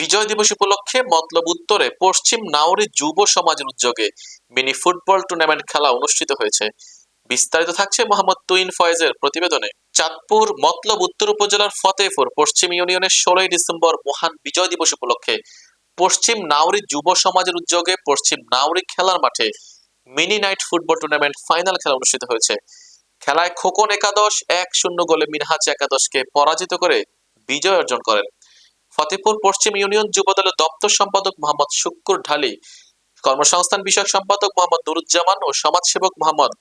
বিজয় দিবস উপলক্ষে মতলব উত্তরে পশ্চিম নাওরি যুব সমাজের উদ্যোগে মিনি ফুটবল টুর্নামেন্ট খেলা অনুষ্ঠিত হয়েছে। বিস্তারিত থাকছে মোহাম্মদ তুইন ফয়েজের প্রতিবেদনে। চাঁদপুর, মতলব উত্তর উপজেলার ফতেপুর পশ্চিম ইউনিয়নের ষোলোই ডিসেম্বর মহান বিজয় দিবস উপলক্ষে পশ্চিম নাওরি যুব সমাজের উদ্যোগে পশ্চিম নাওরি খেলার মাঠে mini night football tournament final খেলা অনুষ্ঠিত হয়েছে। খেলায় খোকন একাদশ এক শূন্য গোলে মিনহাজ একাদশকে পরাজিত করে বিজয় অর্জন করেন। ফতেপুর পশ্চিম ইউনিয়ন যুবদলের দপ্তর সম্পাদক মোহাম্মদ শুক্কুর ঢালি, কর্মসংস্থান বিষয়ক সম্পাদক মোহাম্মদ নুরুজ্জামান ও সমাজসেবক মোহাম্মদ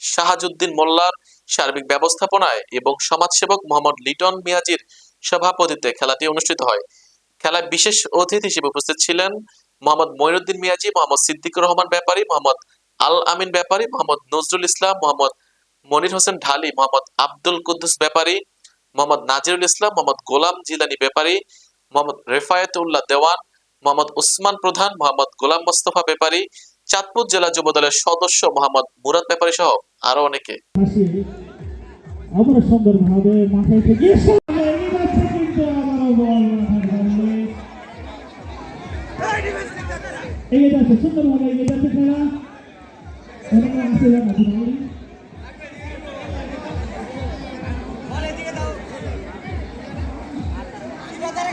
শাহাজুদ্দিন মোল্লার সার্বিক ব্যবস্থাপনায় এবং সমাজসেবক মোহাম্মদ লিটন মিয়াজির সভাপতিত্বে খেলাটি অনুষ্ঠিত হয়। খেলায় বিশেষ অতিথি হিসেবে উপস্থিত ছিলেন মোহাম্মদ মঈনুদ্দিন মিয়াজি, মোহাম্মদ সিদ্দিকুর রহমান ব্যাপারী, মোহাম্মদ আল আমিন ব্যাপারী, মোহাম্মদ নজরুল ইসলাম, মোহাম্মদ মনির হোসেন ঢালি, মোহাম্মদ আব্দুল কুদ্দুস ব্যাপারী, মোহাম্মদ নাজিরুল ইসলাম, মোহাম্মদ গোলাম জিলানি ব্যাপারী মোহাম্মদ রেফায়েতুল্লাহ দেওয়ান, মোহাম্মদ উসমান প্রধান, মোহাম্মদ গোলাম মোস্তফা ব্যাপারী চাঁদপুর জেলা যুব দলের সদস্য মোহাম্মদ মুরাদ ব্যাপারী সহ আরও অনেকে।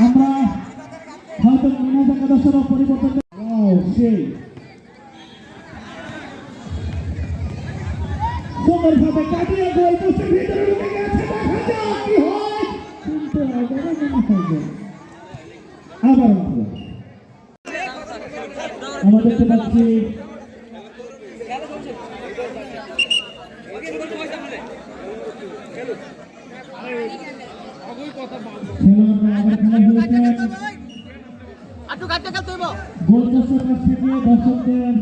আমরা হয়তো মিনাজ একাদশের পরিবর্তন সেই সুন্দরভাবে কাটিয়ে মনে দেখতে পাচ্ছি আটু কাটতে খেলতে হইব। গোল পোস্টের কাছ থেকে দর্শকদের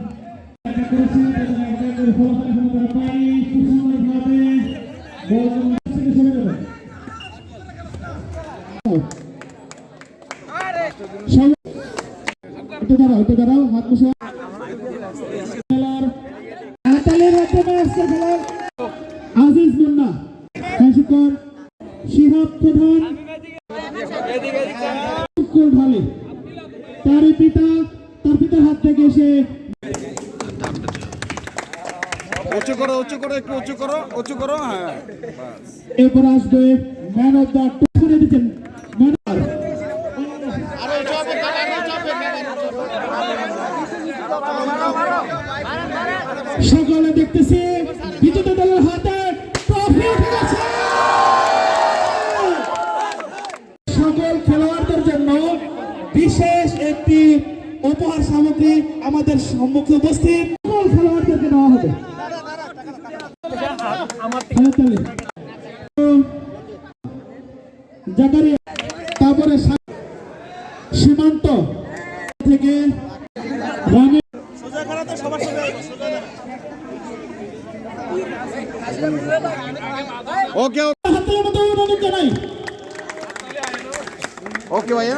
একটা করেছি। তাদের একটা করে ফলাফল এখনও তারা পায়নি সুসুন্দরভাবে গোল থেকে সরে যাবে। সবাই- দাঁড়াও একটু দাঁড়াও হাত মুছে। খেলার হাতালের মাধ্যমে আসছে খেলার আজিজ মুন্না শিক্ষক শিহাব প্রধান। শুক্কুর ঢালি? তার পিতা তার পিতার হাত থেকে এসে উঁচু করো উঁচু করো একটু উঁচু করো উঁচু করো হ্যাঁ এরপর আসবে ম্যান অফ দ্য করে দিচ্ছেন ম্যান সকলে দেখতেছি বিজেতা দলের হাতে। ট্রফি উঠে গেছে। বিশেষ একটি উপহার সামগ্রী আমাদের সম্মুখে উপস্থিত। সকল খেলোয়াড়দেরকে দেওয়া হবে। জাকারিয়া তারপরে সীমান্ত থেকে রানী ওকে ওকে ভাইয়া।